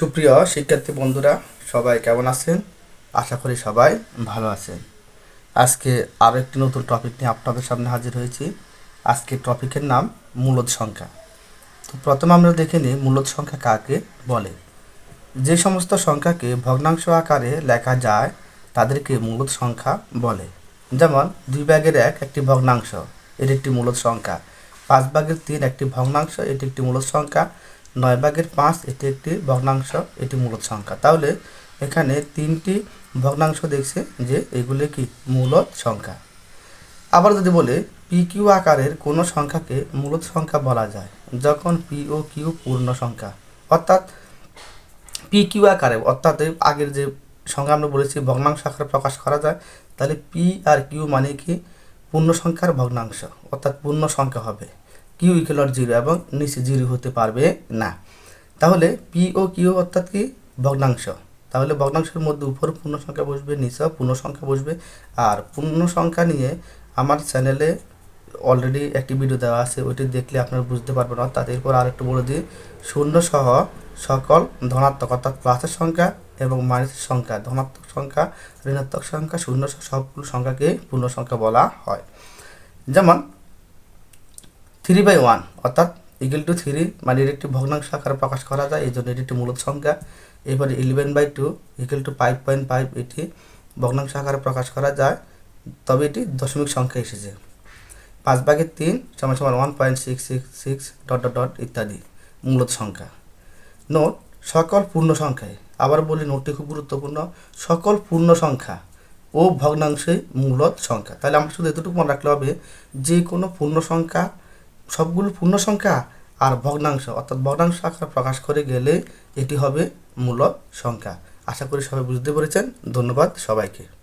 সুপ্রিয় শিক্ষার্থী বন্ধুরা, সবাই কেমন আছেন? আশা করি সবাই ভালো আছেন। আজকে আরও একটি নতুন টপিক নিয়ে আপনাদের সামনে হাজির হয়েছি। আজকে টপিকের নাম মূলদ সংখ্যা। তো প্রথমে আমরা দেখে নিই মূলদ সংখ্যা কাকে বলে। যে সমস্ত সংখ্যাকে ভগ্নাংশ আকারে লেখা যায়, তাদেরকে মূলদ সংখ্যা বলে। যেমন, দুই ভাগের এক একটি ভগ্নাংশ, এটি একটি মূলদ সংখ্যা। পাঁচ ভাগের তিন একটি ভগ্নাংশ, এটি একটি মূলদ সংখ্যা। নয় ভাগের পাঁচ এটি একটি ভগ্নাংশ, এটি মূলদ সংখ্যা। তাহলে এখানে তিনটি ভগ্নাংশ দেখছে যে এগুলি কি? মূলদ সংখ্যা। আবার যদি বলে, পি কিউ আকারের কোনো সংখ্যাকে মূলদ সংখ্যা বলা যায়? যখন পি ও কিউ পূর্ণ সংখ্যা। অর্থাৎ পি কিউ আকারে, অর্থাৎ আগের যে সংখ্যা আমরা বলেছি, ভগ্নাংশ আকারে প্রকাশ করা যায়, তাহলে পি আর কিউ মানে কি? পূর্ণ সংখ্যার ভগ্নাংশ, অর্থাৎ পূর্ণ সংখ্যা হবে। কিউ ইকুয়াল জিরো এবং নিচে জিরো হতে পারবে না। তাহলে পি ও কিউ অর্থাৎ কি? ভগ্নাংশ। তাহলে ভগ্নাংশের মধ্যে উপর পূর্ণ সংখ্যা বসবে নিচেও পূর্ণ সংখ্যা বসবে। আর পূর্ণ সংখ্যা নিয়ে আমার চ্যানেলে অলরেডি একটি ভিডিও দেওয়া আছে, ওইটি দেখলে আপনারা বুঝতে পারবেন। অর্থাৎ এরপর আর একটু বলে দিই, শূন্য সহ সকল ধনাত্মক অর্থাৎ প্লাসের সংখ্যা এবং মাইনাসের সংখ্যা, ধনাত্মক সংখ্যা, ঋণাত্মক সংখ্যা, শূন্য সহ সবগুলো সংখ্যাকে পূর্ণ সংখ্যা বলা হয়। যেমন থ্রি বাই ওয়ান অর্থাৎ ইকুয়াল টু থ্রি মানে এর একটি ভগ্নাংশ আকারে প্রকাশ করা যায় এই জন্য এটি একটি মূলত সংখ্যা। এবারে eleven by two equal to five point five এটি ভগ্নাংশ আকারে প্রকাশ করা যায়, তবে এটি দশমিক সংখ্যা এসেছে। পাঁচ ভাগের তিন সমান সমান one point six six six dot dot dot ইত্যাদি, মূলত সংখ্যা। নোট, সকল পূর্ণ সংখ্যায়, আবার বলি নোটটি খুব গুরুত্বপূর্ণ, সকল পূর্ণ সংখ্যা ও ভগ্নাংশে মূলত সংখ্যা। তাহলে আমরা শুধু এতটুকু মনে রাখলে হবে, যে কোনো পূর্ণ সংখ্যা সবগুলো পূর্ণ সংখ্যা আর ভগ্নাংশ, অর্থাৎ ভগ্নাংশ আকার প্রকাশ করে গেলে এটি হবে মূলক সংখ্যা। আশা করি সবাই বুঝতে পেরেছেন। ধন্যবাদ সবাইকে।